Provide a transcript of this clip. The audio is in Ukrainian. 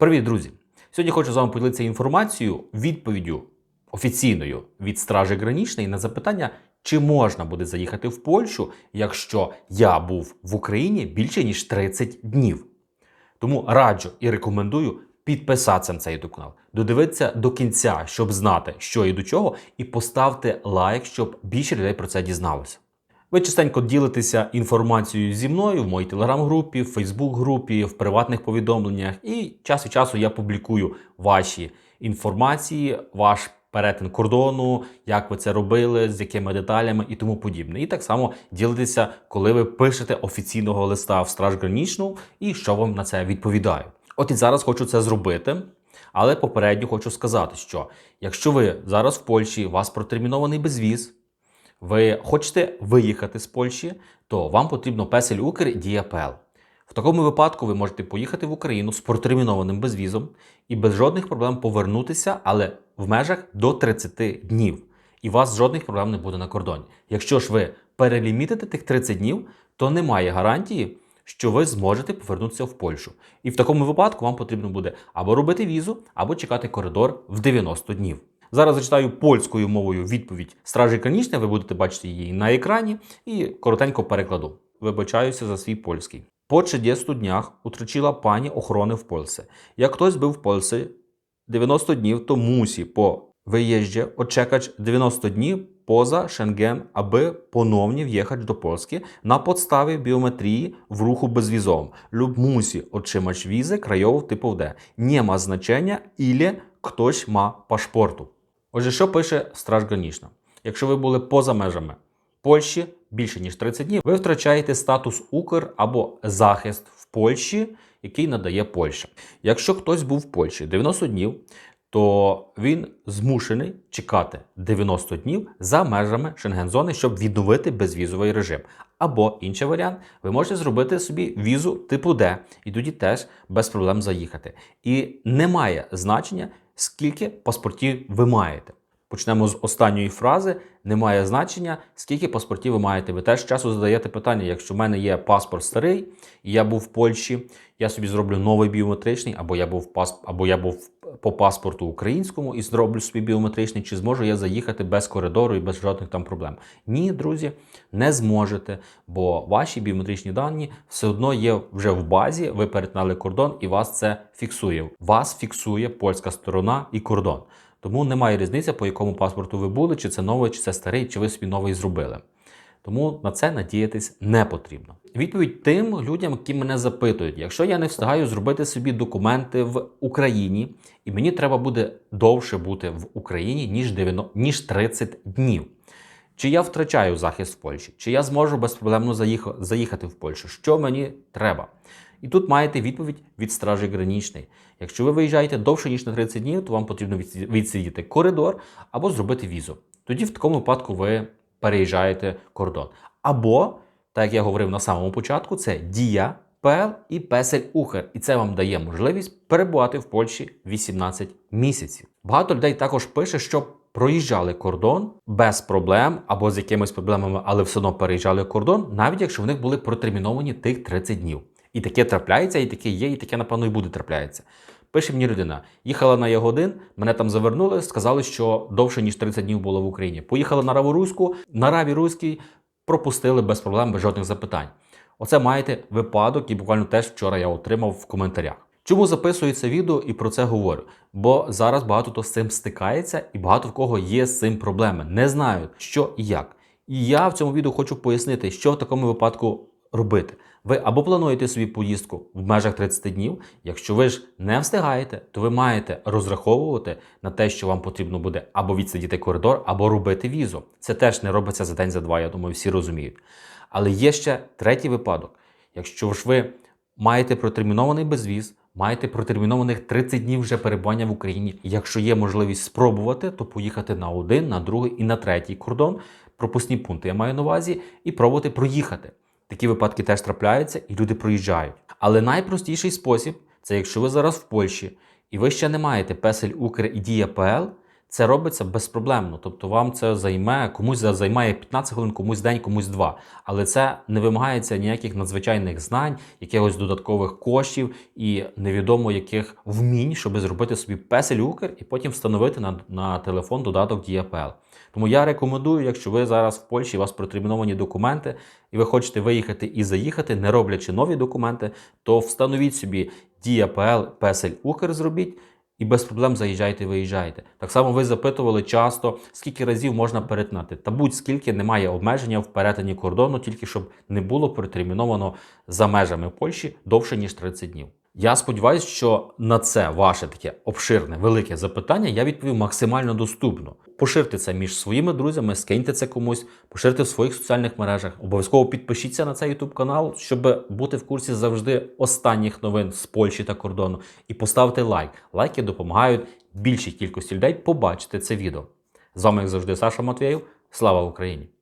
Привіт, друзі! Сьогодні хочу з вами поділитися інформацією, відповіддю офіційною від Стражі Гранічної на запитання, чи можна буде заїхати в Польщу, якщо я був в Україні більше ніж 30 днів. Тому раджу і рекомендую підписатися на цей YouTube канал, додивитися до кінця, щоб знати, що і до чого, і поставте лайк, щоб більше людей про це дізналося. Ви частенько ділитеся інформацією зі мною в моїй телеграм-групі, в Фейсбук-групі, в приватних повідомленнях. І час від часу я публікую ваші інформації, ваш перетин кордону, як ви це робили, з якими деталями і тому подібне. І так само ділитеся, коли ви пишете офіційного листа в Страж Гранічну і що вам на це відповідаю. От і зараз хочу це зробити. Але попередньо хочу сказати, що якщо ви зараз в Польщі, у вас протермінований безвіз, ви хочете виїхати з Польщі, то вам потрібно песель Укр Дія ПЛ. В такому випадку ви можете поїхати в Україну з протермінованим безвізом і без жодних проблем повернутися, але в межах до 30 днів. І у вас жодних проблем не буде на кордоні. Якщо ж ви перелімітите тих 30 днів, то немає гарантії, що ви зможете повернутися в Польщу. І в такому випадку вам потрібно буде або робити візу, або чекати коридор в 90 днів. Зараз зачитаю польською мовою відповідь Стражі Гранічної, ви будете бачити її на екрані і коротенько перекладу. Вибачаюся за свій польський. Po 30 dniach utraciła pani ochronę w Polsce. Jak ktoś był w Polsce 90 dni, to musi po wyjeździe odczekać 90 dni poza Schengen, aby ponownie wjechać do Polski na podstawie biometrii w ruchu bezwizowym lub musi otrzymać wizę krajową typu D. Nie ma znaczenia, ile ktoś ma paszportu. Отже, що пише Страж Гранічна? Якщо ви були поза межами Польщі більше ніж 30 днів, ви втрачаєте статус Укр або захист в Польщі, який надає Польща. Якщо хтось був в Польщі 90 днів, то він змушений чекати 90 днів за межами Шенгензони, щоб відновити безвізовий режим. Або інший варіант, ви можете зробити собі візу типу Д, і тоді теж без проблем заїхати. І немає значення, скільки паспортів ви маєте. Почнемо з останньої фрази. Немає значення, скільки паспортів ви маєте. Ви теж часу задаєте питання, якщо в мене є паспорт старий, і я був в Польщі, я собі зроблю новий біометричний, або я був пасп... або я був по паспорту українському і зроблю собі біометричний, чи зможу я заїхати без коридору і без жодних там проблем? Ні, друзі, не зможете, бо ваші біометричні дані все одно є вже в базі. Ви перетнали кордон, і вас це фіксує. Вас фіксує польська сторона і кордон. Тому немає різниці, по якому паспорту ви були, чи це новий, чи це старий, чи ви собі новий зробили. Тому на це надіятись не потрібно. Відповідь тим людям, які мене запитують: якщо я не встигаю зробити собі документи в Україні, і мені треба буде довше бути в Україні, ніж 90, ніж 30 днів. Чи я втрачаю захист в Польщі, чи я зможу безпроблемно заїхати в Польщу? Що мені треба? І тут маєте відповідь від Стражі Гранічної. Якщо ви виїжджаєте довше, ніж на 30 днів, то вам потрібно відсидіти коридор або зробити візу. Тоді в такому випадку ви переїжджаєте кордон. Або, так як я говорив на самому початку, це дія, ПЛ і песель Ухер. І це вам дає можливість перебувати в Польщі 18 місяців. Багато людей також пише, що проїжджали кордон без проблем або з якимись проблемами, але все одно переїжджали кордон, навіть якщо в них були протерміновані тих 30 днів. І таке трапляється, і таке є, і таке, напевно, і буде трапляється. Пише мені людина: їхала на Ягодин, мене там завернули, сказали, що довше ніж 30 днів було в Україні. Поїхала на Раворуську, на Раві Руській пропустили без проблем, без жодних запитань. Оце маєте випадок, і буквально теж вчора я отримав в коментарях. Чому записую це відео і про це говорю? Бо зараз багато хто з цим стикається, і багато в кого є з цим проблеми. Не знають, що і як. І я в цьому відео хочу пояснити, що в такому випадку робити. Ви або плануєте собі поїздку в межах 30 днів. Якщо ви ж не встигаєте, то ви маєте розраховувати на те, що вам потрібно буде або відсидіти коридор, або робити візу. Це теж не робиться за день, за два. Я думаю, всі розуміють. Але є ще третій випадок. Якщо ж ви маєте протермінований безвіз, маєте протермінованих 30 днів вже перебування в Україні. Якщо є можливість спробувати, то поїхати на один, на другий і на третій кордон, пропускні пункти я маю на увазі, і пробувати проїхати. Такі випадки теж трапляються, і люди проїжджають. Але найпростіший спосіб це якщо ви зараз в Польщі і ви ще не маєте песель Укр і Дія ПЛ, Це робиться безпроблемно. Тобто вам це займе, комусь за- займає 15 хвилин, комусь день, комусь два. Але це не вимагається ніяких надзвичайних знань, якихось додаткових коштів і невідомо яких вмінь, щоб зробити собі песель Укр і потім встановити на, на телефон додаток DiaPL. Тому я рекомендую, якщо ви зараз в Польщі, у вас протерміновані документи, і ви хочете виїхати і заїхати, не роблячи нові документи, то встановіть собі DiaPL, песель Укр зробіть. І без проблем заїжджайте, виїжджайте. Так само ви запитували часто, скільки разів можна перетнати. Та будь-скільки немає обмеження в перетині кордону, тільки щоб не було протерміновано за межами Польщі довше ніж 30 днів. Я сподіваюся, що на це ваше таке обширне, велике запитання я відповів максимально доступно. Поширте це між своїми друзями, скиньте це комусь, поширте в своїх соціальних мережах. Обов'язково підпишіться на цей YouTube канал, щоб бути в курсі завжди останніх новин з Польщі та кордону. І поставте лайк. Лайки допомагають більшій кількості людей побачити це відео. З вами, як завжди, Саша Матвєєв. Слава Україні!